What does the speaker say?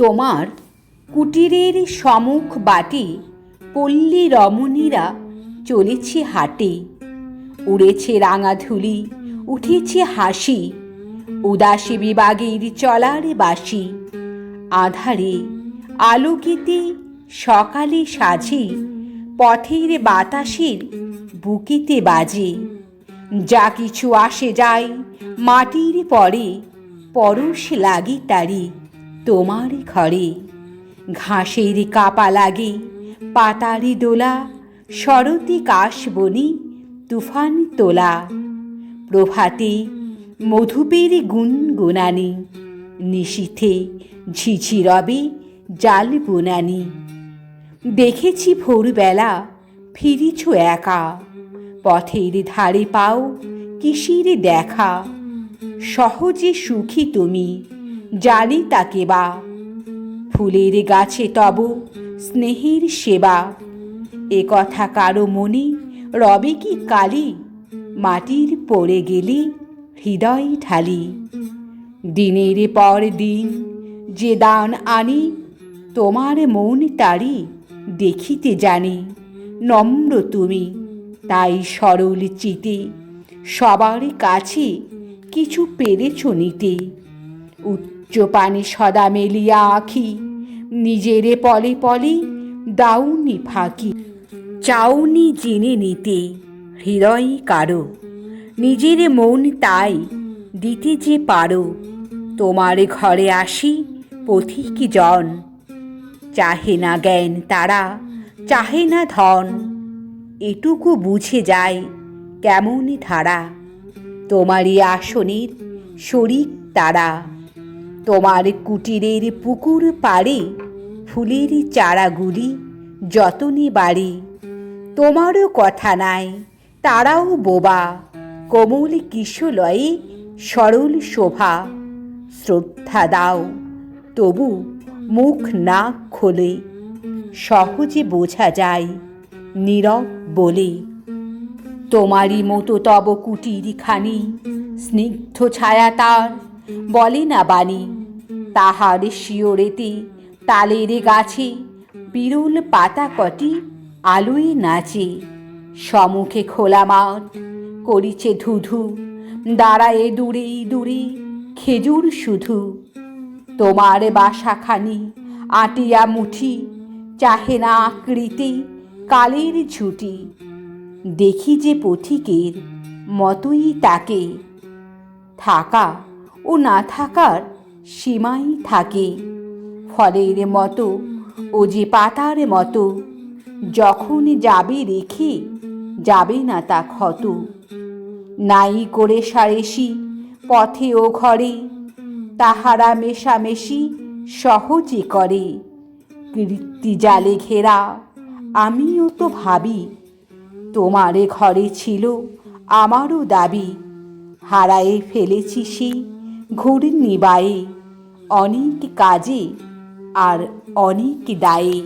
তোমার কুটিরের সম্মুখ বাটি পল্লী রমণীরা চলেছে হাটে। উড়েছে রাঙা ধুলি, উঠেছে হাসি, উদাসী বিভাগের চলার বাসি আধারে আলোকিতে সকালে সাজে, পথের বাতাসের বুকিতে বাজে। যা কিছু আসে যায় মাটির পরে, পরশ লাগে তারি। তোমার ঘরে। ঘাসের কাপা লাগে, পাতারি দোলা, শরতি কাশবনি, তুফান তোলা। প্রভাতে মধুপের গুনগুনানি, নিশীথে ঝিঝি রবে জাল বুনানি। দেখেছি ভোরবেলা ফিরিছ একা, পথের ধারে পাও কিসির দেখা। সহজে সুখী তুমি জানি তাকে বা। ফুলের গাছে তব স্নেহের সেবা। এ কথা কারও মনে রবে কি কালি? মাটির পড়ে গেলি হৃদয় ঢালি। দিনের পর দিন যে দান আনি, তোমার মন তারি দেখিতে জানি। নম্র তুমি, তাই সরল চিতে সবার কাছে কিছু পেরেছ নিতে। উচ্চ পানে সদা মেলিয়া আখি, নিজেরে পলে পলে দাউনি ফাঁকি। চাউনি জেনে নিতে হৃদয় কারও, নিজের মন তাই দিতে যে পারো। তোমার ঘরে আসি পথিক জন, চাহে না জ্ঞান তারা, চাহে না ধন। এটুকু বুঝে যায় কেমন ধারা, তোমারই আসনের শরিক তারা। তোমার কুটিরের পুকুর পাড়ে, ফুলের চারাগুলি যতনে বাড়ি। তোমারও কথা নাই, তারাও বোবা, কোমল কিশলয়ে সরল শোভা। শ্রদ্ধা দাও, তবু মুখ না খোলে, সহজে বোঝা যায়, নীরব বলে। তোমারই মতো তব কুটির খানি স্নিগ্ধ ছায়া তার বলে না বাণী। তাহার শিওরেতে তালের গাছে বিরুল পাতা কটি আলোয় নাচে। সমুখে খোলা মাঠ করিছে ধুধু। দাঁড়ায়ে দূরে দূরে খেজুর শুধু। তোমার বাসাখানি আটিয়া মুঠি চাহে না আকৃতি কালের ঝুটি। দেখি যে পথিকের মতোই তাকে। থাকা ও না থাকার সীমাই থাকে। ফলের মতো ও যে পাতার মতো, যখন যাবে রেখে যাবে না তা ক্ষত। নাই করে সারেসি পথে ও ঘরে, তাহারা মেশামেশি সহজে করে। কীর্তি জালে ঘেরা, আমিও তো ভাবি, তোমারে ঘরে ছিল আমারও দাবি, হারায়ে ফেলেছি সেই ঘূর্ণি নিবাই অনেক কাজে আর অনেক দায়ে।